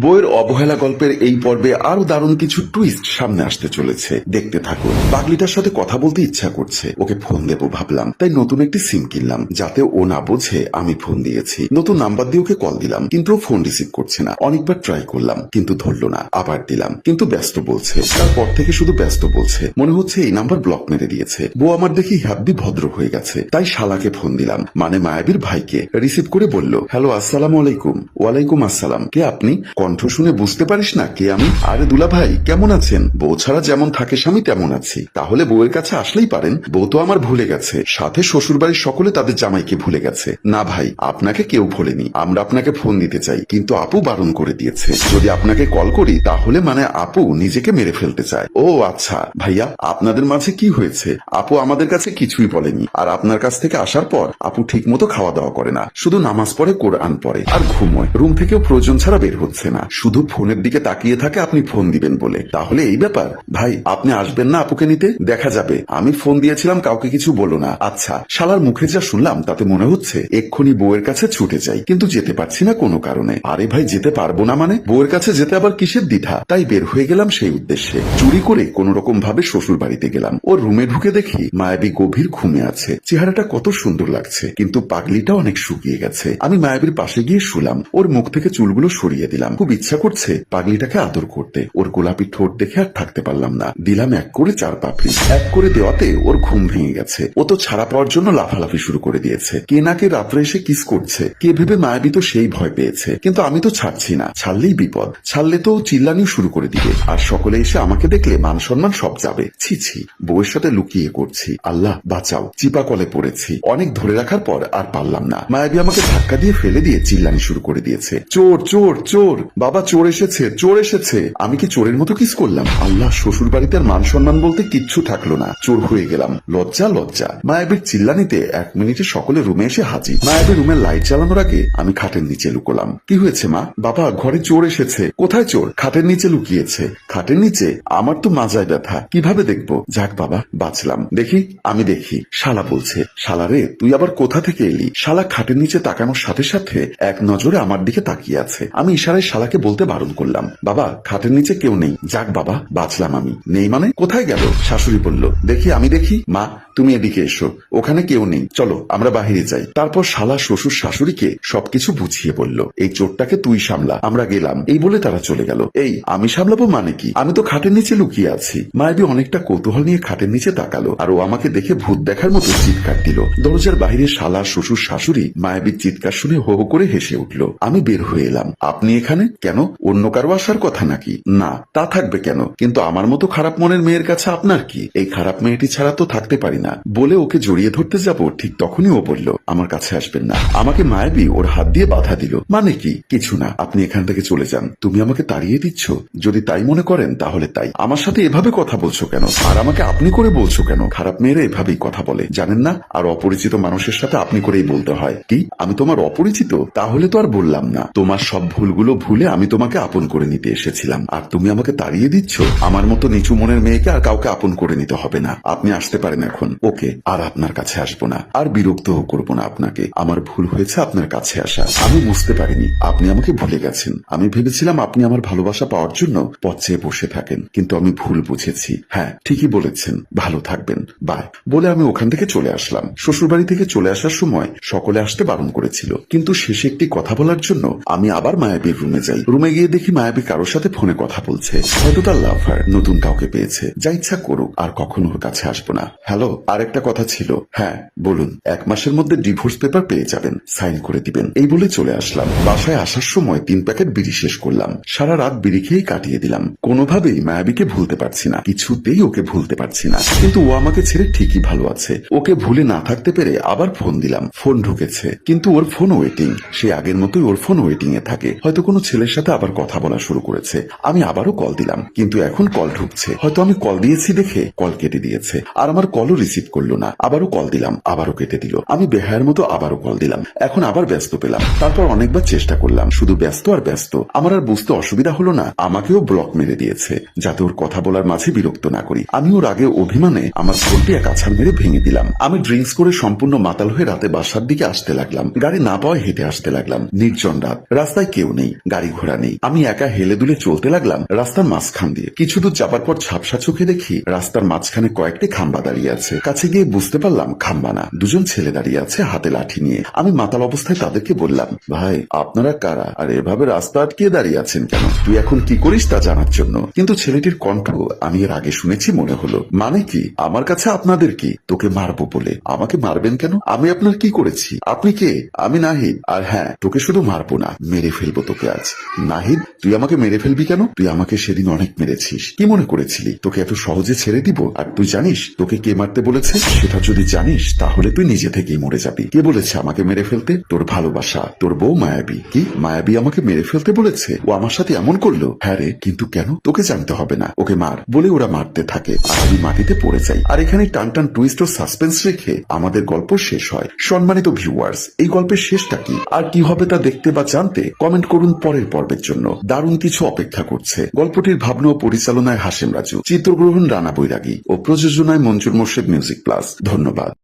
বইয়ের অবহেলা গল্পের এই পর্বে আরও দারুণ কিছু টুইস্ট সামনে আসতে চলেছে। দেখতে থাকুন। পাগলিটার সাথে কথা বলতে ইচ্ছা করছে। ওকে ফোন দেবো ভাবলাম। তাই নতুন একটি সিম কিনলাম, যাতে ও না বোঝে আমি ফোন দিয়েছি। নতুন নাম্বার দিয়ে ওকে কল দিলাম, কিন্তু ও ফোন রিসিভ করছে না। অনেকবার ট্রাই করলাম, কিন্তু ধরলো না। আবার দিলাম, কিন্তু ব্যস্ত বলছে। তারপর থেকে শুধু ব্যস্ত বলছে। মনে হচ্ছে এই নাম্বার ব্লক মেরে দিয়েছে। বউ আমার দেখি হ্যাপি ভদ্র হয়ে গেছে। তাই শালাকে ফোন দিলাম। মানে মায়াবীর ভাইকে। রিসিভ করে বলল হ্যালো আসসালামু আলাইকুম। ওয়ালাইকুম আসসালাম। কে আপনি? কণ্ঠ শুনে বুঝতে পারিস না কে আমি? আরে দুলা ভাই, কেমন আছেন? বউ ছাড়া যেমন থাকে স্বামী তেমন আছি। তাহলে বউয়ের কাছে আসলেই পারেন, বউ তো আমার ভুলে গেছে। সাথে শ্বশুর বাড়ির সকলে তাদের জামাইকে ভুলে গেছে। না ভাই, আপনাকে কেউ ভোলেনি। আমরা আপনাকে ফোন দিতে চাই, কিন্তু আপু বারণ করে দিয়েছে। যদি আপনাকে কল করি, তাহলে মানে আপু নিজেকে মেরে ফেলতে চায়। ও আচ্ছা ভাইয়া, আপনাদের মাঝে কি হয়েছে? আপু আমাদের কাছে কিছুই বলেনি। আর আপনার কাছ থেকে আসার পর, আপু ঠিক মতো খাওয়া দাওয়া করে না। শুধু নামাজ পড়ে, কোরআন পড়ে। আর ঘুমোয়। রুম থেকেও প্রয়োজন ছাড়া বের হচ্ছে না। শুধু ফোনের দিকে তাকিয়ে থাকে আপনি ফোন দিবেন বলে। তাহলে এই ব্যাপার। ভাই, আপনি আসবেন না আপুকে নিতে? দেখা যাবে। আমি ফোন দিয়েছিলাম, কাউকে কিছু বলো না। আচ্ছা শালার মুখে যা শুনলাম, তাতে মনে হচ্ছে এক্ষুনি বউয়ের কাছে ছুটে যাই। কিন্তু যেতে পারছি না কোনো কারণে। আরে ভাই, যেতে পারব না মানে? বউয়ের কাছে যেতে আবার কিসের দ্বিধা? তাই বের হয়ে গেলাম সেই উদ্দেশ্যে। চুরি করে কোন রকম ভাবে শ্বশুর বাড়িতে গেলাম। ওর রুমে ঢুকে দেখি মায়াবী গভীর ঘুমে আছে। চেহারাটা কত সুন্দর লাগছে, কিন্তু পাগলিটা অনেক শুকিয়ে গেছে। আমি মায়াবীর পাশে গিয়ে শুলাম। ওর মুখ থেকে চুলগুলো সরিয়ে দিলাম। খুব ইচ্ছা করছে পাগলিটাকে আদর করতে। ওর গোলাপি ঠোঁট দেখে আর থাকতে পারলাম না। দিলাম এক করে চার পাপড়ি এক করে দেওয়াতে ওর ঘুম ভেঙে গেছে। ও তো ছাড়া পাওয়ার জন্য লাফালাফি শুরু করে দিয়েছে। কে নাকে রাত্রে এসে কিস করছে। কে ভেবে মায়াবী তো সেই ভয় পেয়েছে। কিন্তু আমি তো ছাড়ছি না। ছাড়লেই বিপদ। ছাড়লে তো চিল্লানি শুরু করে দিবে। আর সকলে এসে আমাকে দেখলে মান সম্মান সব যাবে। ছি ছি, বউয়ের সাথে লুকিয়ে করছি। আল্লাহ, বাঁচাও। চিপা কলে পড়েছি। অনেক ধরে রাখার পর আর পারলাম না। মায়াবী আমাকে ধাক্কা দিয়ে ফেলে দিয়ে চিল্লানি শুরু করে দিয়েছে। চোর চোর চোর! বাবা চোর এসেছে চোর এসেছে। আমি কি চোরের মতো কিস করলাম? আল্লাহ শ্বশুর বাড়িতে আর মান সম্মান বলতে কিচ্ছু থাকল না। চোর হয়ে গেলাম। লজ্জা লজ্জা। মায়াবীর চিল্লানিতে এক মিনিটে সকলে রুমে এসে হাজির। মায়াবীর রুমের লাইট চালানোর আগে আমি খাটের নিচে লুকোলাম। কি হয়েছে, মা? বাবা, ঘরে চোর এসেছে। কোথায় চোর? খাটের নিচে লুকিয়েছে। খাটের নিচে? আমার তো মাজায় ব্যথা। কীভাবে দেখব? যাক, বাবা, বাঁচলাম। দেখি, আমি দেখি। শালা বলছে, শালা রে, তুই আবার কোথা থেকে এলি? শালা খাটের নিচে তাকানোর সাথে সাথে এক নজরে আমার দিকে তাকিয়ে আছে। আমি ইশারায় শালাকে বলতে বারণ করলাম। বাবা, খাটের নিচে কেউ নেই। যাক বাবা, বাঁচলাম আমি। নেই মানে? কোথায় গেল? শাশুড়ি বলল, দেখি, আমি দেখি। মা, তুমি এদিকে এসো। ওখানে কেউ নেই। চলো, আমরা বাহিরে যাই। তারপর শালা শ্বশুর শাশুড়িকে সবকিছু বুঝিয়ে বলল, এই চোরটাকে তুই সামলা। আমরা গেলাম। এই বলে তারা চলে গেল। এই, আমি সামলাবো মানে কি? আমি তো খাটের নিচে লুকিয়ে আছি। মায়াবী অনেকটা কৌতূহল নিয়ে খাটের নিচে তাকালো আর ও আমাকে দেখে ভূত দেখার মতো চিৎকার দিল। দরজার বাইরে শালা শ্বশুর শাশুড়ি মায়াবীর চিৎকার শুনে হো হো করে হেসে উঠল। আমি বের হয়ে এলাম। আপনি এখানে? কেন? অন্য কারও আসার কথা নাকি? না, তা থাকবে কেন? কিন্তু আমার মতো খারাপ মনের মেয়ের কাছে আপনার কি? এই খারাপ মেয়েটি ছাড়া তো থাকতে পারি না। বলে ওকে জড়িয়ে ধরতে যাব, ঠিক তখনই ও বলল, আমার কাছে আসবেন না। আমাকে মায়াবী ওর হাত দিয়ে বাধা দিল। মানে কি? কিছু না, আপনি এখান থেকে চলে যান। তুমি আমাকে তাড়িয়ে দিচ্ছ। যদি তাই মনে করেন, তাহলে তাই। আমার সাথে এভাবে কথা বলছো কেন? আর আমাকে আপনি করে বলছো কেন? খারাপ মেয়েরা এভাবেই কথা বলে, জানেন না? আর অপরিচিত মানুষের সাথে আপনি করেই বলতে হয়। কি? আমি তোমার অপরিচিত? তাহলে তো আর বললাম না। তোমার সব ভুলগুলো ভুলে আমি তোমাকে আপন করে নিতে এসেছিলাম। আর তুমি আমাকে তাড়িয়ে দিচ্ছ? আমার মতো নিচু মনের মেয়েকে আর কাউকে আপন করে নিতে হবে না। আপনি আসতে পারেন এখন। ওকে, আর আপনার কাছে আসব না। আর বিরক্ত করব না আপনাকে। আমার ভুল হয়েছে আপনার কাছে আসা। আমি বুঝতে পারিনি। আপনি আমাকে ভুলে গেছেন। আমি ভেবেছিলাম আপনি আমার ভালোবাসা পাওয়ার জন্য পথ চেয়ে বসে থাকেন। কিন্তু আমি ভুল বুঝেছি। হ্যাঁ ঠিকই বলেছেন। ভালো থাকবেন। বাই। বলে আমি ওখান থেকে চলে আসলাম। শ্বশুরবাড়ি থেকে চলে আসার সময় সকলে আসতে বারণ করেছিল। কিন্তু শেষে একটি কথা বলার জন্য আমি আবার মায়াবীর রুমে যাই রুমে গিয়ে দেখি মায়াবী কারোর সাথে ফোনে কথা বলছে। হয়তো তার লাভার নতুন কাউকে পেয়েছে। যা ইচ্ছা করুক, আর কখনো ওর কাছে আসব না। হ্যালো আরেকটা কথা ছিল। হ্যাঁ বলুন। এক মাসের মধ্যে ডিভোর্স পেপার পেয়ে যাবেন। সাইন করে দিবেন। এই বলে চলে আসলাম। বাসায় আসার সময় তিন প্যাকেট বিড়ি শেষ করলাম। সারা রাত বিড়ি খেয়েই কাটিয়ে দিলাম। কোনোভাবেই মায়াবীকে ভুলতে পারছি না। কিছুতেই ওকে ভুলতে পারছি না। কিন্তু ও আমাকে ছেড়ে ঠিকই ভালো আছে। ওকে ভুলে না থাকতে পেরে আবার ফোন দিলাম। ফোন ঢুকেছে। কিন্তু ওর ফোন ওয়েটিং সে আগের মতোই ওর ফোন ওয়েটিং এ থাকে। হয়তো কোনো ছেলের সাথে আবার কথা বলা শুরু করেছে। আমি আবারও কল দিলাম, কিন্তু এখন কল ঢুকছে। হয়তো আমি কল দিয়েছি দেখে কল কেটে দিয়েছে, আর আমার কলও রিসিভ করল না। আবারও কল দিলাম, আবারও কেটে দিল। আমি বেহায়ের মতো আবারও কল দিলাম। এখন আবার ব্যস্ত পেলাম। তারপর অনেকবার চেষ্টা করলাম, শুধু ব্যস্ত আর ব্যস্ত। আমার আর বুঝতে অসুবিধা হলো না, আমাকেও ব্লক মেরে দিয়েছে, যাতে ওর কথা বলার মাঝে বিরক্ত না করি। আমি ওর আগে অভিমানে আমার ফোনটি এক আছাড় মেরে ভেঙে দিলাম। আমি ড্রিঙ্কস করে সম্পূর্ণ মাতাল হয়ে রাতে বাসার দিকে আসতে লাগলাম। গাড়ি না পাওয়ায় হেঁটে আসতে লাগলাম। নির্জন রাত। রাস্তায় কেউ নেই। গাড়ি গাড়ি ঘোড়া নেই। আমি একা হেলে দুলে চলতে লাগলাম রাস্তার মাঝখান দিয়ে। কিছু দূর যাবার পর ঝাপসা চোখে দেখি রাস্তার মাঝখানে কয়েকটি খাম্বা দাঁড়িয়ে আছে। কাছে গিয়ে বুঝতে পারলাম খাম্বা না। দুজন ছেলে দাঁড়িয়ে আছে হাতে লাঠি নিয়ে। আমি মাতাল অবস্থায় তাদেরকে বললাম, ভাই, আপনারা কারা? আর এভাবে রাস্তা আটকিয়ে দাঁড়িয়ে আছেন কেন? তুই এখন কি করিস তা জানার জন্য? কিন্তু ছেলেটির কণ্ঠ আমি এর আগে শুনেছি মনে হলো। মানে কি? আমার কাছে আপনাদের কি? তোকে মারবো বলে। আমাকে মারবেন কেন? আমি আপনার কি করেছি? আপনি কে? আমি নাহিদ। আর হ্যাঁ তোকে শুধু মারবো না, মেরে ফেলব তোকে আজ। নাহিদ, তুই আমাকে মেরে ফেলবি কেন? তুই আমাকে সেদিন অনেক মেরেছিস। কি মনে করেছিলি? তোকে এত সহজে ছেড়ে দিব? আর তুই জানিস, তোকে কে মারতে বলেছে? সেটা যদি জানিস, তাহলে তুই নিজে থেকেই মরে যাবি। কে বলেছে আমাকে মেরে ফেলতে? তোর ভালোবাসা। তোর বউ মায়াবী। কি? মায়াবী আমাকে মেরে ফেলতে বলেছে? ও আমার সাথে এমন করল? হ্যাঁ রে, কিন্তু কেন? তোকে জানতে হবে না। ওকে মার। বলে ওরা মারতে থাকে। আর আমি মাটিতে পড়ে যাই। আর এখানে টান টান টুইস্ট ও সাসপেন্স রেখে আমাদের গল্প শেষ হয়। সম্মানিত ভিউয়ার্স এই গল্পের শেষটা কি? আর কি হবে তা দেখতে বা জানতে কমেন্ট করুন পরের পর্বের জন্য। দারুণ কিছু অপেক্ষা করছে। গল্পটির ভাবনা ও পরিচালনায় হাসেম রাজু। চিত্রগ্রহণ রানা বৈরাগী। ও প্রযোজনায় মঞ্জুর মোর্শেদ মিউজিক প্লাস। ধন্যবাদ।